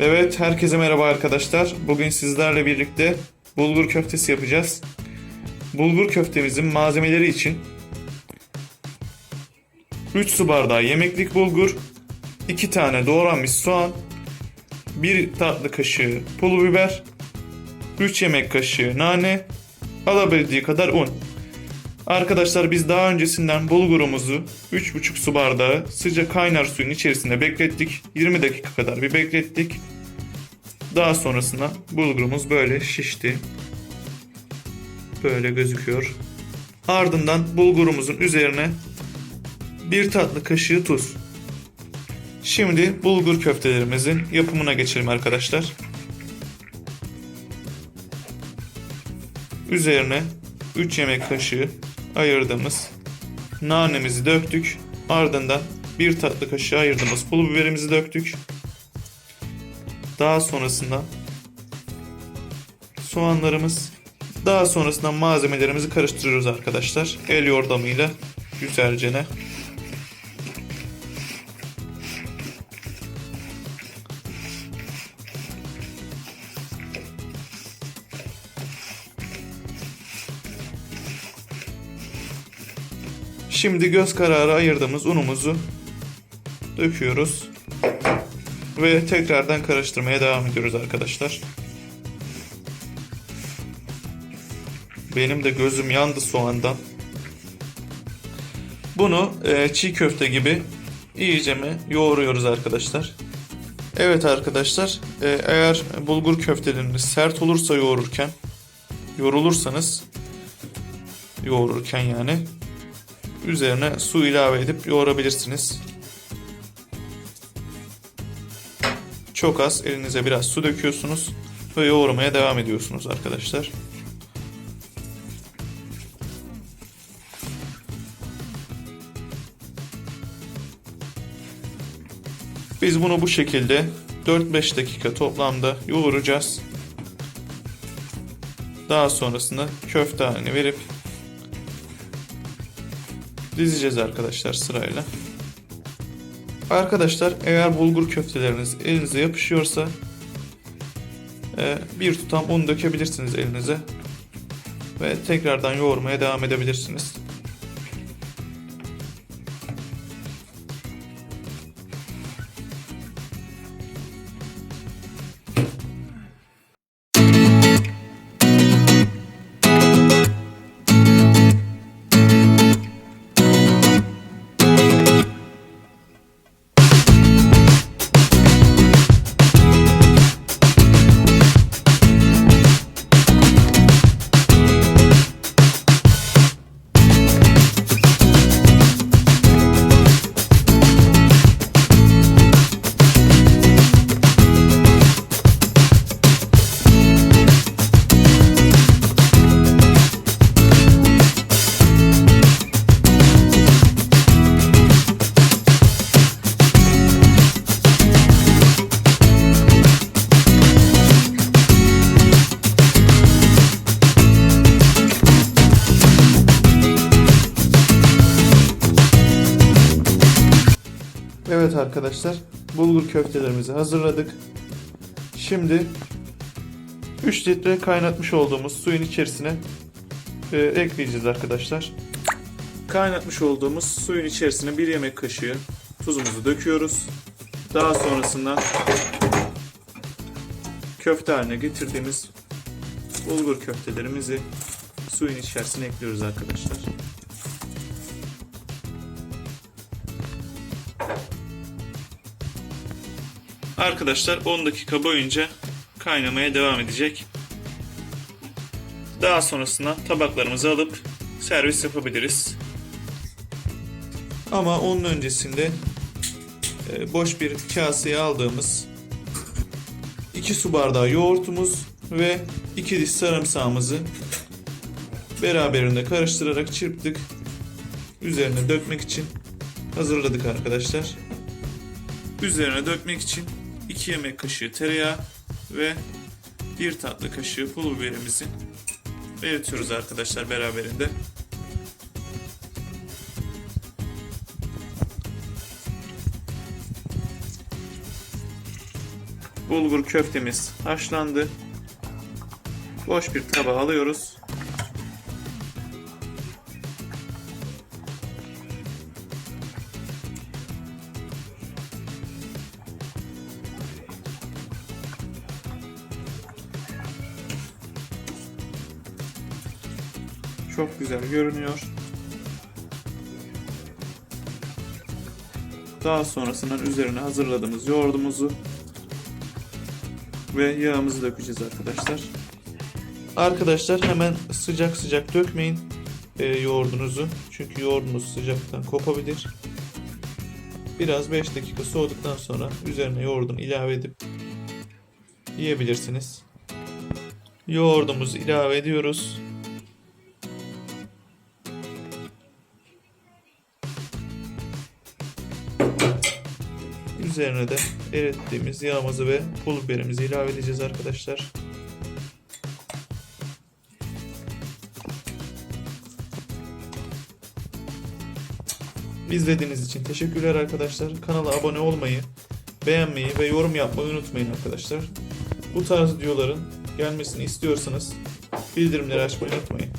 Evet, herkese merhaba arkadaşlar. Bugün sizlerle birlikte bulgur köftesi yapacağız. Bulgur köftemizin malzemeleri için 3 su bardağı yemeklik bulgur, 2 tane doğranmış soğan, 1 tatlı kaşığı pul biber, 3 yemek kaşığı nane, alabildiği kadar un. Arkadaşlar biz daha öncesinden bulgurumuzu 3,5 su bardağı sıcak kaynar suyun içerisinde beklettik. 20 dakika kadar bir beklettik. Daha sonrasında bulgurumuz böyle şişti. Böyle gözüküyor. Ardından bulgurumuzun üzerine bir tatlı kaşığı tuz. Şimdi bulgur köftelerimizin yapımına geçelim arkadaşlar. Üzerine 3 yemek kaşığı ayırdığımız nanemizi döktük. Ardından bir tatlı kaşığı ayırdığımız pul biberimizi döktük. Daha sonrasında soğanlarımız daha sonrasında malzemelerimizi karıştırıyoruz arkadaşlar. El yordamıyla güzelce ne. Şimdi göz kararı ayırdığımız unumuzu döküyoruz. Ve tekrardan karıştırmaya devam ediyoruz arkadaşlar. Benim de gözüm yandı soğandan. Bunu e, çiğ köfte gibi iyice mi yoğuruyoruz arkadaşlar. Evet arkadaşlar e, eğer bulgur köfteleriniz sert olursa yoğururken yorulursanız yoğururken yani üzerine su ilave edip yoğurabilirsiniz. Çok az elinize biraz su döküyorsunuz ve yoğurmaya devam ediyorsunuz arkadaşlar. Biz bunu bu şekilde 4-5 dakika toplamda yoğuracağız. Daha sonrasında köfte haline verip dizeceğiz arkadaşlar sırayla. Arkadaşlar eğer bulgur köfteleriniz elinize yapışıyorsa e, bir tutam un dökebilirsiniz elinize ve tekrardan yoğurmaya devam edebilirsiniz. Evet arkadaşlar bulgur köftelerimizi hazırladık. Şimdi 3 litre kaynatmış olduğumuz suyun içerisine e, ekleyeceğiz arkadaşlar. Kaynatmış olduğumuz suyun içerisine bir yemek kaşığı tuzumuzu döküyoruz. Daha sonrasında köfte haline getirdiğimiz bulgur köftelerimizi suyun içerisine ekliyoruz arkadaşlar. Arkadaşlar 10 dakika boyunca kaynamaya devam edecek. Daha sonrasında tabaklarımızı alıp servis yapabiliriz. Ama onun öncesinde e, boş bir kaseye aldığımız 2 su bardağı yoğurtumuz ve 2 diş sarımsağımızı beraberinde karıştırarak çırptık. Üzerine dökmek için hazırladık arkadaşlar. Üzerine dökmek için 2 yemek kaşığı tereyağı ve 1 tatlı kaşığı pul biberimizi eritiyoruz arkadaşlar beraberinde. Bulgur köftemiz haşlandı. Boş bir tabağa alıyoruz. Çok güzel görünüyor. Daha sonrasında üzerine hazırladığımız yoğurdumuzu ve yağımızı dökeceğiz arkadaşlar. Arkadaşlar hemen sıcak sıcak dökmeyin e, yoğurdunuzu. Çünkü yoğurdunuz sıcaktan kopabilir. Biraz 5 dakika soğuduktan sonra üzerine yoğurdunu ilave edip yiyebilirsiniz. Yoğurdumuzu ilave ediyoruz. Üzerine de erittiğimiz yağımızı ve pul biberimizi ilave edeceğiz arkadaşlar. İzlediğiniz için teşekkürler arkadaşlar. Kanala abone olmayı, beğenmeyi ve yorum yapmayı unutmayın arkadaşlar. Bu tarz videoların gelmesini istiyorsanız bildirimleri açmayı unutmayın.